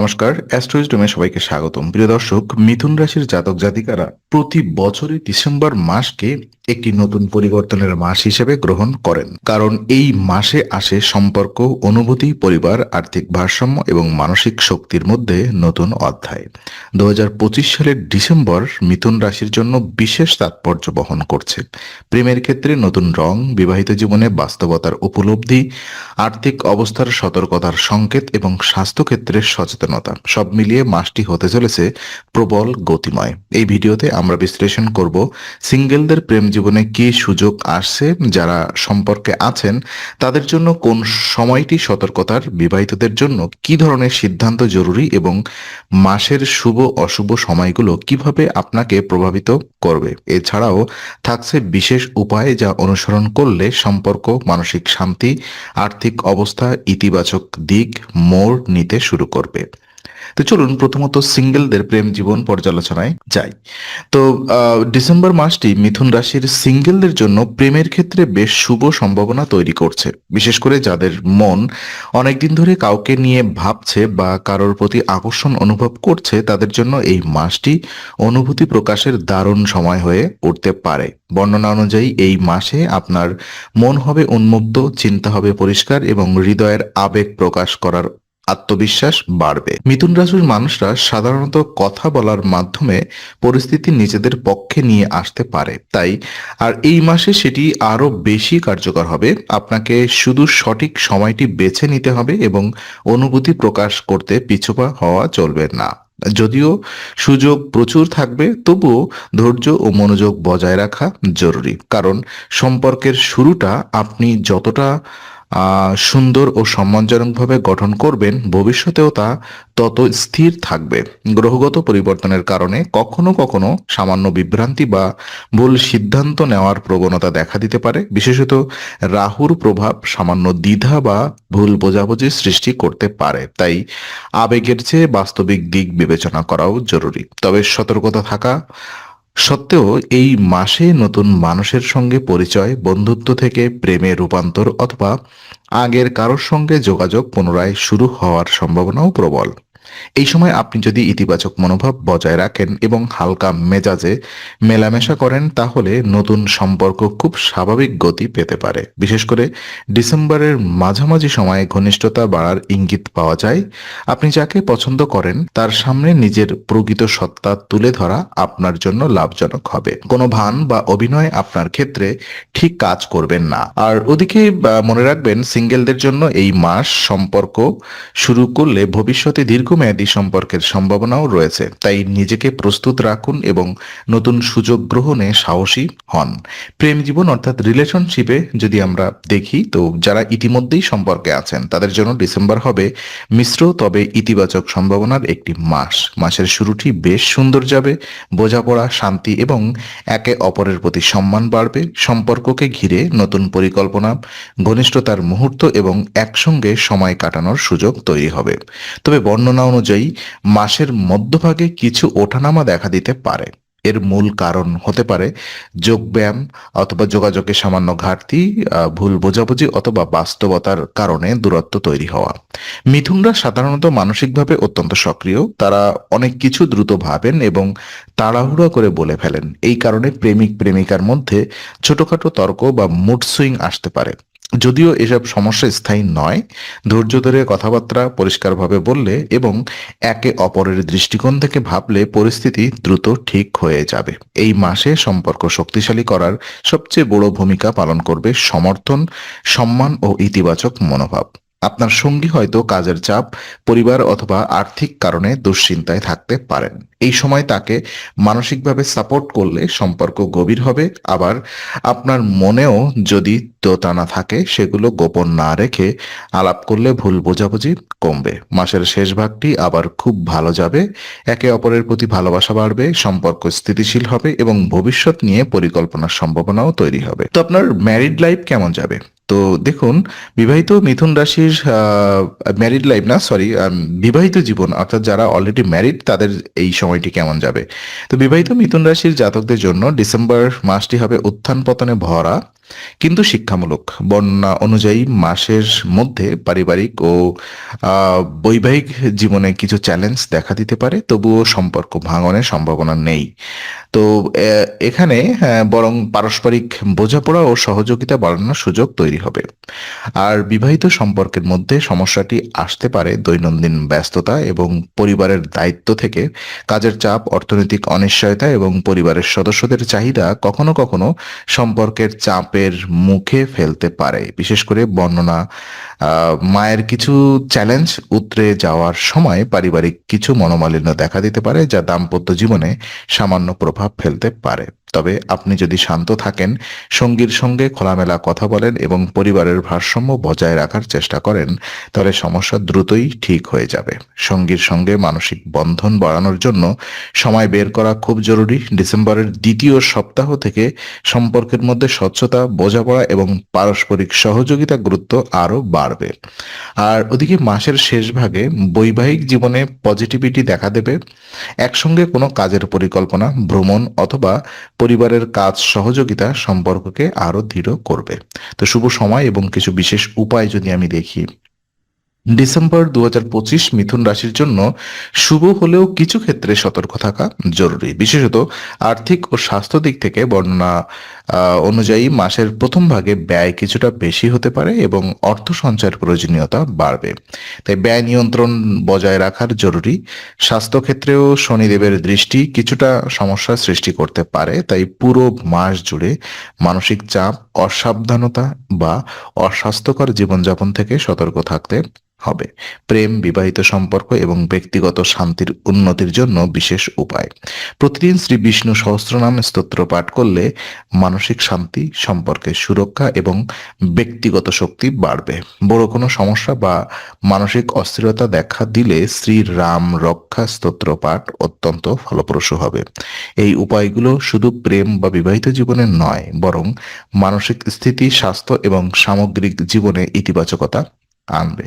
নমস্কার অ্যাস্ট্রোইজডমে সবাইকে স্বাগতম। প্রিয় দর্শক মিথুন রাশির জাতক জাতিকারা প্রতি বছরই ডিসেম্বর মাসকে একটি নতুন পরিবর্তনের মাস হিসেবে গ্রহণ করেন। কারণ এই মাসে আসে সম্পর্ক, অনুভূতি, পরিবার, আর্থিক ভারসাম্য এবং মানসিক শক্তির মধ্যে নতুন অধ্যায়। দু হাজার পঁচিশ সালের ডিসেম্বর মিথুন রাশির জন্য বিশেষ তাৎপর্য বহন করছে। প্রেমের ক্ষেত্রে নতুন রং, বিবাহিত জীবনে বাস্তবতার উপলব্ধি, আর্থিক অবস্থার সতর্কতার সংকেত এবং স্বাস্থ্যক্ষেত্রের সচেতনতা, সব মিলিয়ে মাসটি হতে চলেছে প্রবল গতিময়। এই ভিডিওতে আমরা বিশ্লেষণ করব, সিঙ্গেলদের প্রেম জীবনে কি সুযোগ আসছে, যারা সম্পর্কে আছেন, তাদের জন্য কোন সময়টি সতর্কতার বিবাহিতদের জন্য কি ধরনের সিদ্ধান্ত জরুরি এবং মাসের শুভ অশুভ সময়গুলো কীভাবে আপনাকে প্রভাবিত করবে। এছাড়াও থাকছে বিশেষ উপায় যা অনুসরণ করলে সম্পর্ক, মানসিক শান্তি, আর্থিক অবস্থা, ইতিবাচক দিক, মোড় নিতে শুরু করবে। তো চলুন প্রথমত সিঙ্গেলদের প্রেম জীবন পর্যালোচনায় যাই। তো ডিসেম্বর মাসটি মিথুন রাশির সিঙ্গেলদের জন্য প্রেমের ক্ষেত্রে বেশ শুভ সম্ভাবনা তৈরি করছে। বিশেষ করে যাদের মন অনেকদিন ধরে কাউকে নিয়ে ভাবছে বা কারোর প্রতি আকর্ষণ অনুভব করছে, তাদের জন্য এই মাসটি অনুভূতি প্রকাশের দারুণ সময় হয়ে উঠতে পারে। বর্ণনা অনুযায়ী এই মাসে আপনার মন হবে উন্মুক্ত, চিন্তা হবে পরিষ্কার এবং হৃদয়ের আবেগ প্রকাশ করার আত্মবিশ্বাস বাড়বে। মিথুন রাশির মানুষরা সাধারণত কথা বলার মাধ্যমে পরিস্থিতি নিজেদের পক্ষে নিয়ে আসতে পারে। তাই, আর এই মাসে সেটি আরও বেশি কার্যকর হবে। আপনাকে শুধু সঠিক সময়টি বেছে নিতে হবে এবং অনুভূতি প্রকাশ করতে পিছুপা হওয়া চলবে না। যদিও সুযোগ প্রচুর থাকবে, তবুও ধৈর্য ও মনোযোগ বজায় রাখা জরুরি। কারণ, সম্পর্কের শুরুটা আপনি যতটা সুন্দর ও সম্মানজনকভাবে গঠন করবেন, ভবিষ্যতেও তা তত স্থির থাকবে। গ্রহগত পরিবর্তনের কারণে কখনো কখনো সামান্য বিভ্রান্তি বা ভুল সিদ্ধান্ত নেওয়ার প্রবণতা দেখা দিতে পারে। বিশেষত রাহুর প্রভাব সামান্য দ্বিধা বা ভুল বোঝাবুঝি সৃষ্টি করতে পারে। তাই আবেগের চেয়ে বাস্তবিক দিক বিবেচনা করাও জরুরি। তবে সতর্কতা থাকা সত্ত্বেও এই মাসে নতুন মানুষের সঙ্গে পরিচয়, বন্ধুত্ব থেকে প্রেমে রূপান্তর অথবা আগের কারোর সঙ্গে যোগাযোগ পুনরায় শুরু হওয়ার সম্ভাবনাও প্রবল। এই সময় আপনি যদি ইতিবাচক মনোভাব বজায় রাখেন এবং হালকা মেজাজে মেলামেশা করেন, তাহলে নতুন সম্পর্ক খুব স্বাভাবিক গতি পেতে পারে। বিশেষ করে ডিসেম্বরের মাঝামাঝি সময়ে ঘনিষ্ঠতা বাড়ার ইঙ্গিত পাওয়া যায়। আপনি যাকে পছন্দ করেন, তার সামনে নিজের প্রকৃত সত্তা তুলে ধরা আপনার জন্য লাভজনক হবে। কোনো ভান বা অভিনয় আপনার ক্ষেত্রে ঠিক কাজ করবেন না। আর ওদিকে মনে রাখবেন, সিঙ্গেলদের জন্য এই মাস সম্পর্ক শুরু করলে ভবিষ্যতে দীর্ঘমেয়াদী সম্পর্কের সম্ভাবনাও রয়েছে, তাই নিজেকে প্রস্তুত রাখুন এবং নতুন সুযোগ গ্রহণে সাহসী হন। প্রেম জীবন অর্থাৎ রিলেশনশিপে যদি আমরা দেখি, তো যারা ইতিমধ্যেই সম্পর্কে আছেন, তাদের জন্য ডিসেম্বর হবে মিশ্র, তবে ইতিবাচক সম্ভাবনার একটি মাস। মাসের শুরুটি বেশ সুন্দর যাবে, বোঝাপড়া, শান্তি এবং একে অপরের প্রতি সম্মান বাড়বে, সম্পর্ককে ঘিরে নতুন পরিকল্পনা, ঘনিষ্ঠতার মুহূর্ত এবং একসঙ্গে সময় কাটানোর সুযোগ তৈরি হবে। তবে বর্ণনা অনুযায়ী, মাসের মধ্যভাগে কিছু ওঠানামা দেখা দিতে পারে। এর মূল কারণ হতে পারে যোগব্যায়াম অথবা যোগাযোগের সামান্য ঘাটতি ভুল বোঝাবুঝি অথবা বাস্তবতার কারণে দূরত্ব তৈরি হওয়া। মিথুনরা সাধারণত মানসিকভাবে অত্যন্ত সক্রিয়। তারা অনেক কিছু দ্রুত ভাবেন এবং তাড়াহুড়া করে বলে ফেলেন। এই কারণে প্রেমিক প্রেমিকার মধ্যে ছোটখাটো তর্ক বা মুড সুইং আসতে পারে। যদিও এসব সমস্যা স্থায়ী নয়, ধৈর্য ধরে কথাবার্তা পরিষ্কারভাবে বললে এবং একে অপরের দৃষ্টিকোণ থেকে ভাবলে পরিস্থিতি দ্রুত ঠিক হয়ে যাবে। এই মাসে সম্পর্ক শক্তিশালী করার সবচেয়ে বড় ভূমিকা পালন করবে সমর্থন, সম্মান ও ইতিবাচক মনোভাব। আপনার সঙ্গী হয়তো কাজের চাপ, পরিবার অথবা আর্থিক কারণে দুশ্চিন্তায় থাকতে পারেন। এই সময় তাকে মানসিকভাবে সাপোর্ট করলে সম্পর্ক গভীর হবে। আবার আপনার মনেও যদি দোটানা থাকে, সেগুলো গোপন না রেখে আলাপ করলে ভুল বোঝাবুঝি কমবে। মাসের শেষ ভাগটি আবার খুব ভালো যাবে। একে অপরের প্রতি ভালোবাসা বাড়বে, সম্পর্ক স্থিতিশীল হবে এবং ভবিষ্যৎ নিয়ে পরিকল্পনার সম্ভাবনাও তৈরি হবে। তো আপনার ম্যারিড লাইফ কেমন যাবে? তো দেখুন, বিবাহিত মিথুন রাশির ম্যারিড লাইফ না সরি বিবাহিত জীবন, অর্থাৎ যারা অলরেডি ম্যারিড তাদের এই সময়টি কেমন যাবে? তো বিবাহিত মিথুন রাশির জাতকদের জন্য ডিসেম্বর মাসটি হবে উত্থান পতনে ভরা, কিন্তু শিক্ষামূলক। বর্ণনা অনুযায়ী মাসের মধ্যে পারিবারিক ও বৈবাহিক জীবনে কিছু চ্যালেঞ্জ দেখা দিতে পারে, তবুও সম্পর্ক ভাঙনের সম্ভাবনা নেই। তো এখানে আহ, বরং পারস্পরিক বোঝাপড়া ও সহযোগিতা বাড়ানোর সুযোগ তৈরি হবে। আর বিবাহিত সম্পর্কের মধ্যে সমস্যাটি আসতে পারে দৈনন্দিন ব্যস্ততা এবং পরিবারের দায়িত্ব থেকে। কাজের চাপ অর্থনৈতিক অনিশ্চয়তা এবং পরিবারের সদস্যদের চাহিদা কখনো কখনো সম্পর্কের চাপের মুখে ফেলতে পারে। বিশেষ করে বর্ণনা মায়ের কিছু চ্যালেঞ্জ উতরে যাওয়ার সময় পারিবারিক কিছু মনোমালিন্য দেখা দিতে পারে যা দাম্পত্য জীবনে সামান্য প্রভাব ফেলতে পারে। তবে আপনি যদি শান্ত থাকেন, সঙ্গীর সঙ্গে খোলামেলা কথা বলেন এবং পরিবারের ভারসাম্য বজায় রাখার চেষ্টা করেন, তাহলে সমস্যা দ্রুতই ঠিক হয়ে যাবে। সঙ্গীর সঙ্গে মানসিক বন্ধন বাড়ানোর জন্য সময় বের করা খুব জরুরি। ডিসেম্বরের দ্বিতীয় সপ্তাহ থেকে সম্পর্কের মধ্যে স্বচ্ছতা, বোঝাপড়া এবং পারস্পরিক সহযোগিতা গুরুত্ব আরও বাড়বে। আর ওদিকে মাসের শেষ ভাগে বৈবাহিক জীবনে পজিটিভিটি দেখা দেবে। একসঙ্গে কোনো কাজের পরিকল্পনা, ভ্রমণ অথবা পরিবারের কাজ সহযোগিতা সম্পর্ককে আরও দৃঢ় করবে। তো শুভ সময় এবং কিছু বিশেষ উপায় যদি আমি দেখি। ডিসেম্বর দু হাজার পঁচিশ মিথুন রাশির জন্য শুভ হলেও কিছু ক্ষেত্রে সতর্ক থাকা জরুরি। বিশেষত আর্থিক ও স্বাস্থ্য দিক থেকে বর্ণনা অনুযায়ী মাসের প্রথম ভাগে ব্যয় কিছুটা বেশি হতে পারে এবং অর্থ সঞ্চয়ের প্রয়োজনীয়তা বাড়বে। তাই ব্যয় নিয়ন্ত্রণ বজায় রাখার জরুরি। স্বাস্থ্য ক্ষেত্রেও শনিদেবের দৃষ্টি কিছুটা সমস্যার সৃষ্টি করতে পারে। তাই পুরো মাস জুড়ে মানসিক চাপ, অসাবধানতা বা অস্বাস্থ্যকর জীবনযাপন থেকে সতর্ক থাকতে হবে। প্রেম, বিবাহিত সম্পর্ক এবং ব্যক্তিগত শান্তির উন্নতির জন্য বিশেষ উপায়। প্রতিদিন শ্রী বিষ্ণু সহস্রনাম স্তোত্র পাঠ করলে মানসিক শান্তি সম্পর্কে সুরক্ষা এবং ব্যক্তিগত শক্তি বাড়বে। বড় কোনো সমস্যা বা মানসিক অস্থিরতা দেখা দিলে শ্রী রাম রক্ষা স্তোত্র পাঠ অত্যন্ত ফলপ্রসূ হবে। এই উপায়গুলো শুধু প্রেম বা বিবাহিত জীবনে নয়, বরং মানসিক স্থিতি, স্বাস্থ্য এবং সামগ্রিক জীবনে ইতিবাচকতা আনবে।